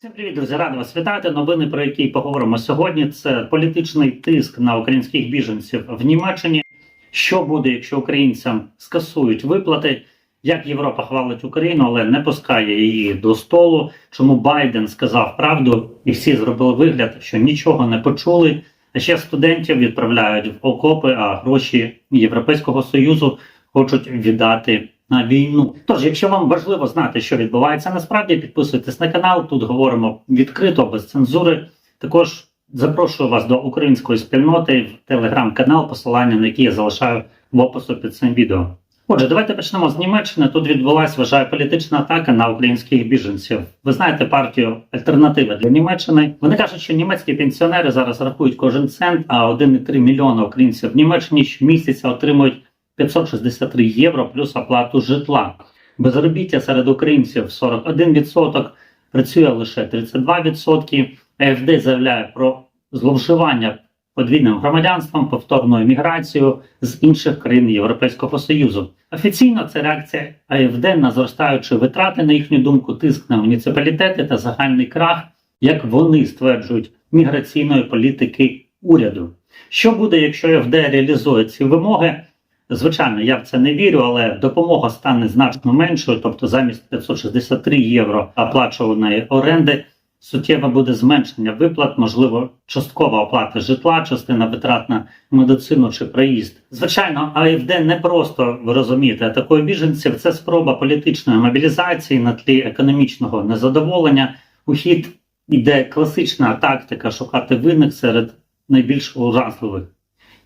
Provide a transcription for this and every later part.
Всім привіт, друзі! Радий вас вітати. Новини, про які поговоримо сьогодні. Це політичний тиск на українських біженців в Німеччині. Що буде, якщо українцям скасують виплати? Як Європа хвалить Україну, але не пускає її до столу? Чому Байден сказав правду, і всі зробили вигляд, що нічого не почули? А ще студентів відправляють в окопи, а гроші Європейського союзу хочуть віддати на війну. Тож, якщо вам важливо знати, що відбувається насправді, підписуйтесь на канал. Тут говоримо відкрито, без цензури. Також запрошую вас до української спільноти в телеграм-канал, посилання на який я залишаю в опису під цим відео. Отже, давайте почнемо з Німеччини. Тут відбулася, вважаю, політична атака на українських біженців. Ви знаєте партію Альтернатива для Німеччини. Вони кажуть, що німецькі пенсіонери зараз рахують кожен цент, а 1,3 мільйона українців в Німеччині щомісяця отримують 563 євро плюс оплату житла. Безробіття серед українців 41%, працює лише 32%. АФД заявляє про зловживання подвійним громадянством, повторною міграцією з інших країн Європейського Союзу. Офіційно це реакція АФД на зростаючі витрати, на їхню думку, тиск на муніципалітети та загальний крах, як вони стверджують, міграційної політики уряду. Що буде, якщо АФД реалізує ці вимоги? Звичайно, я в це не вірю, але допомога стане значно меншою, тобто замість 563 євро оплачуваної оренди суттєво буде зменшення виплат, можливо, часткова оплата житла, частина витрат на медицину чи проїзд. Звичайно, АФД не просто ви розумієте, атакує біженців. Це спроба політичної мобілізації на тлі економічного незадоволення. У хід іде класична тактика шукати винних серед найбільш уразливих.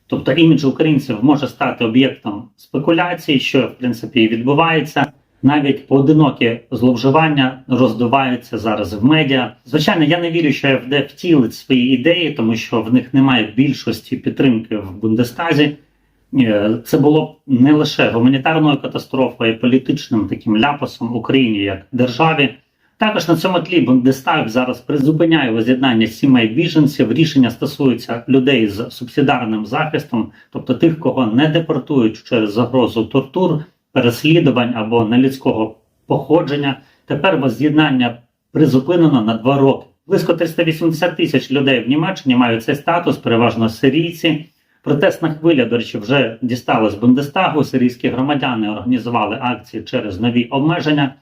Тобто імідж українців може стати об'єктом спекуляції, що в принципі і відбувається. Навіть поодинокі зловживання роздуваються зараз в медіа. Звичайно, я не вірю, що АФД втілить свої ідеї, тому що в них немає більшості підтримки в Бундестазі. Е, Це було б не лише гуманітарною катастрофою, а й політичним таким ляпасом Україні як державі. Також на цьому тлі Бундестаг зараз призупиняє воз'єднання сімей біженців. Рішення стосується людей з субсидарним захистом, тобто тих, кого не депортують через загрозу тортур, переслідувань або нелюдського походження. Тепер воз'єднання призупинено на два роки. Близько 380 тисяч людей в Німеччині мають цей статус, переважно сирійці. Протестна хвиля, до речі, вже дісталась Бундестагу. Сирійські громадяни організували акції через нові обмеження.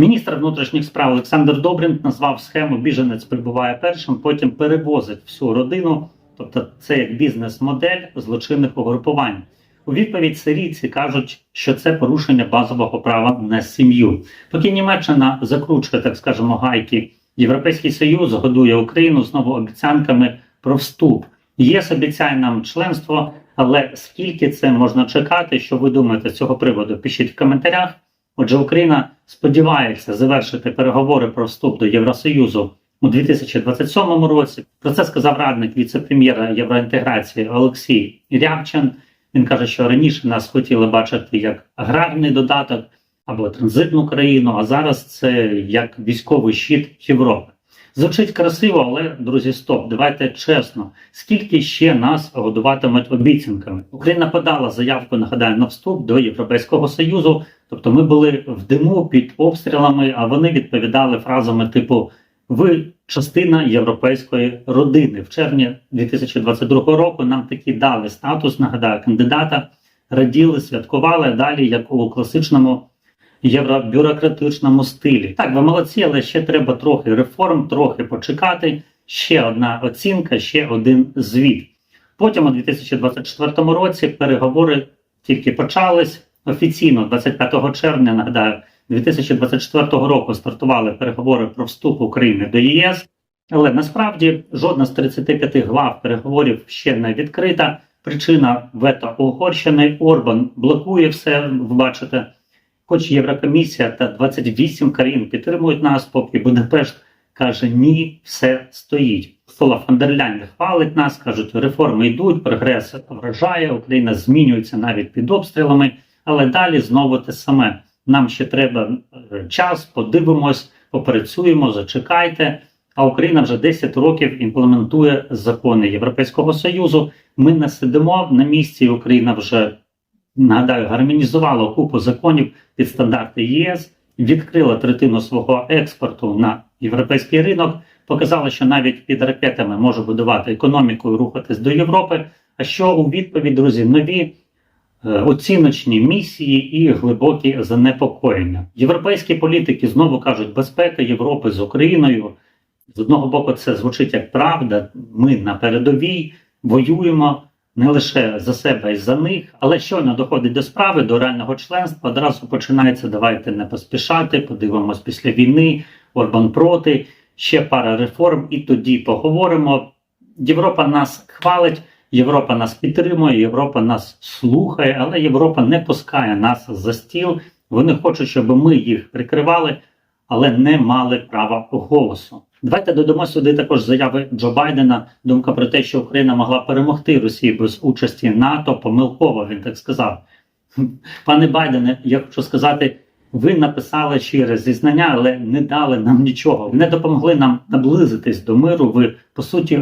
Міністр внутрішніх справ Олександр Добрин назвав схему Біженець прибуває першим, потім перевозить всю родину. Тобто, це як бізнес-модель злочинних угрупувань. У відповідь сирійці кажуть, що це порушення базового права на сім'ю. Поки Німеччина закручує, так скажемо, гайки, Європейський Союз годує Україну знову обіцянками про вступ. ЄС обіцяє нам членство, але скільки це можна чекати? Що ви думаєте з цього приводу? Пишіть в коментарях. Отже, Україна сподівається завершити переговори про вступ до Євросоюзу у 2027 році. Про це сказав радник віце-прем'єра євроінтеграції Олексій Рябчин. Він каже, що раніше нас хотіли бачити як аграрний додаток або транзитну країну, а зараз це як військовий щит Європи. Звучить красиво, але друзі, стоп, давайте чесно. Скільки ще нас годуватимуть обіцянками? Україна подала заявку, нагадаю, на вступ до Європейського союзу. Тобто, ми були в диму під обстрілами, а вони відповідали фразами типу: Ви частина європейської родини. В червні 2022 року нам таки дали статус, нагадаю, кандидата, раділи, святкували далі, як у класичному євробюрократичному стилі. Так, ви молодці, але ще треба трохи реформ, трохи почекати. Ще одна оцінка, ще один звіт. Потім у 2024 році переговори тільки почались. Офіційно 25 червня, нагадаю, 2024 року стартували переговори про вступ України до ЄС, але насправді жодна з 35 глав переговорів ще не відкрита. Причина вето Угорщини Орбан блокує все. Ви бачите, хоч Єврокомісія та 28 країн підтримують нас, поки Будапешт каже ні, все стоїть. Стола Фондерляйн хвалить нас, кажуть, реформи йдуть, прогрес вражає, Україна змінюється навіть під обстрілами. Але далі знову те саме. Нам ще треба е, час, подивимось, попрацюємо, зачекайте. А Україна вже 10 років імплементує закони Європейського Союзу. Ми не сидимо на місці. Україна вже нагадаю гармонізувала купу законів під стандарти ЄС. відкрила третину свого експорту на європейський ринок, показала, що навіть під ракетами може будувати економіку і рухатись до Європи. А що у відповідь, друзі, нові е, оціночні місії і глибокі занепокоєння. Європейські політики знову кажуть, безпека Європи з Україною. З одного боку, це звучить як правда. Ми на передовій воюємо не лише за себе, й за них. Але щойно доходить до справи, до реального членства, одразу починається давайте не поспішати. Подивимось після війни, Орбан проти, ще пара реформ, і тоді поговоримо. Європа нас хвалить. Європа нас підтримує, Європа нас слухає, але Європа не пускає нас за стіл. Вони хочуть, щоб ми їх прикривали, але не мали права голосу. Давайте додамо сюди також заяви Джо Байдена. Думка про те, що Україна могла перемогти Росію без участі НАТО. Помилково він так сказав. Пане Байдене, я хочу сказати, ви написали щире зізнання, але не дали нам нічого. Ви не допомогли нам наблизитись до миру. Ви по суті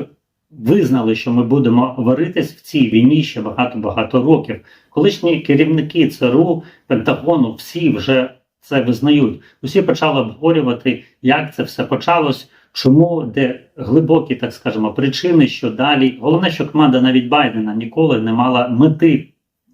визнали, що ми будемо варитись в цій війні ще багато-багато років. Колишні керівники ЦРУ, Пентагону, всі вже це визнають. Усі почали обговорювати, як це все почалось, чому, де глибокі, так скажемо, причини, що далі. Головне, що команда навіть Байдена ніколи не мала мети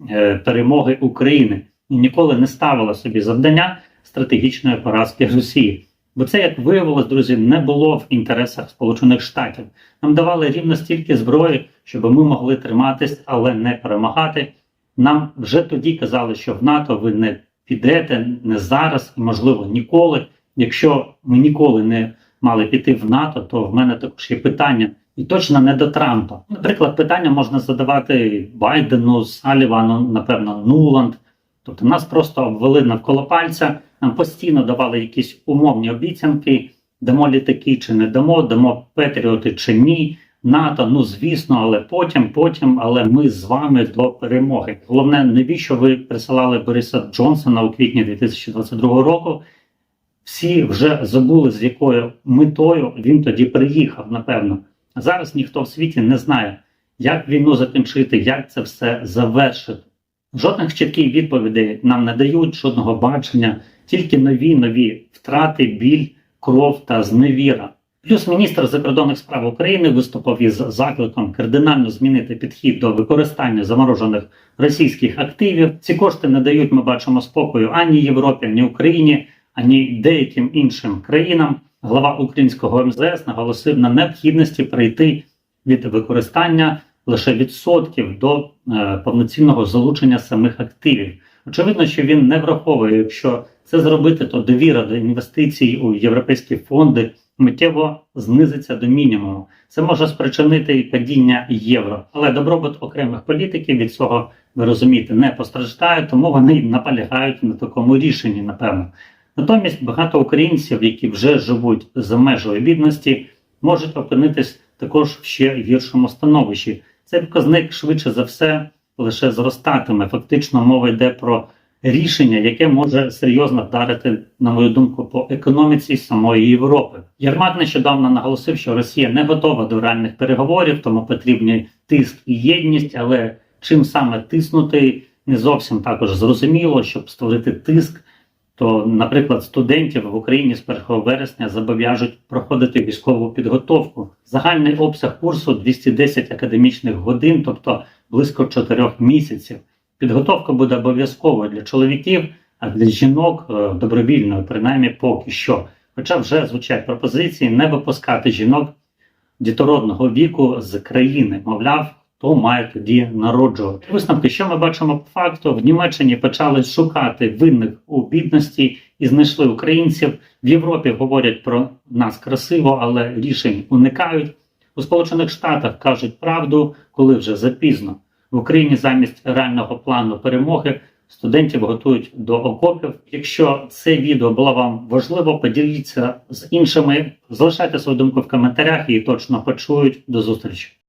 е, перемоги України і ніколи не ставила собі завдання стратегічної поразки Росії. Бо це, як виявилось, друзі, не було в інтересах Сполучених Штатів. Нам давали рівно стільки зброї, щоб ми могли триматись, але не перемагати. Нам вже тоді казали, що в НАТО ви не підете не зараз і, можливо, ніколи. Якщо ми ніколи не мали піти в НАТО, то в мене також є питання, і точно не до Трампа. Наприклад, питання можна задавати Байдену, Салівану, напевно, Нуланд. Тобто нас просто обвели навколо пальця, нам постійно давали якісь умовні обіцянки, дамо літаки чи не дамо, дамо Петріоти чи ні. НАТО, ну звісно, але потім, потім, але ми з вами до перемоги. Головне, навіщо ви присилали Бориса Джонсона у квітні 2022 року? Всі вже забули, з якою метою він тоді приїхав, напевно. Зараз ніхто в світі не знає, як війну закінчити, як це все завершити. Жодних чітких відповідей нам не дають, жодного бачення, тільки нові нові втрати, біль, кров та зневіра. Плюс міністр закордонних справ України виступив із закликом кардинально змінити підхід до використання заморожених російських активів. Ці кошти не дають, ми бачимо, спокою ані Європі, ані Україні, ані деяким іншим країнам. Глава українського МЗС наголосив на необхідності прийти від використання лише відсотків до е, повноцінного залучення самих активів. Очевидно, що він не враховує, якщо це зробити, то довіра до інвестицій у європейські фонди миттєво знизиться до мінімуму. Це може спричинити і падіння євро. Але добробут окремих політиків від цього ви розумієте не постраждає, тому вони наполягають на такому рішенні, напевно. Натомість багато українців, які вже живуть за межою бідності, можуть опинитись також в ще гіршому становищі. Цей показник швидше за все лише зростатиме. Фактично мова йде про рішення, яке може серйозно вдарити, на мою думку, по економіці самої Європи. Єрмак нещодавно наголосив, що Росія не готова до реальних переговорів, тому потрібні тиск і єдність, але чим саме тиснути, не зовсім також зрозуміло, щоб створити тиск. То, наприклад, студентів в Україні з 1 вересня зобов'яжуть проходити військову підготовку. Загальний обсяг курсу 210 академічних годин, тобто близько 4 місяців. Підготовка буде обов'язковою для чоловіків, а для жінок е, добровільною, принаймні поки що. Хоча вже звучать пропозиції не випускати жінок дітородного віку з країни, мовляв, хто має тоді народжувати. Висновки, що ми бачимо по факту, в Німеччині почали шукати винних у бідності і знайшли українців. В Європі говорять про нас красиво, але рішень уникають. У Сполучених Штатах кажуть правду, коли вже запізно. В Україні замість реального плану перемоги студентів готують до окопів. Якщо це відео було вам важливо, поділіться з іншими. Залишайте свою думку в коментарях і точно почують. До зустрічі.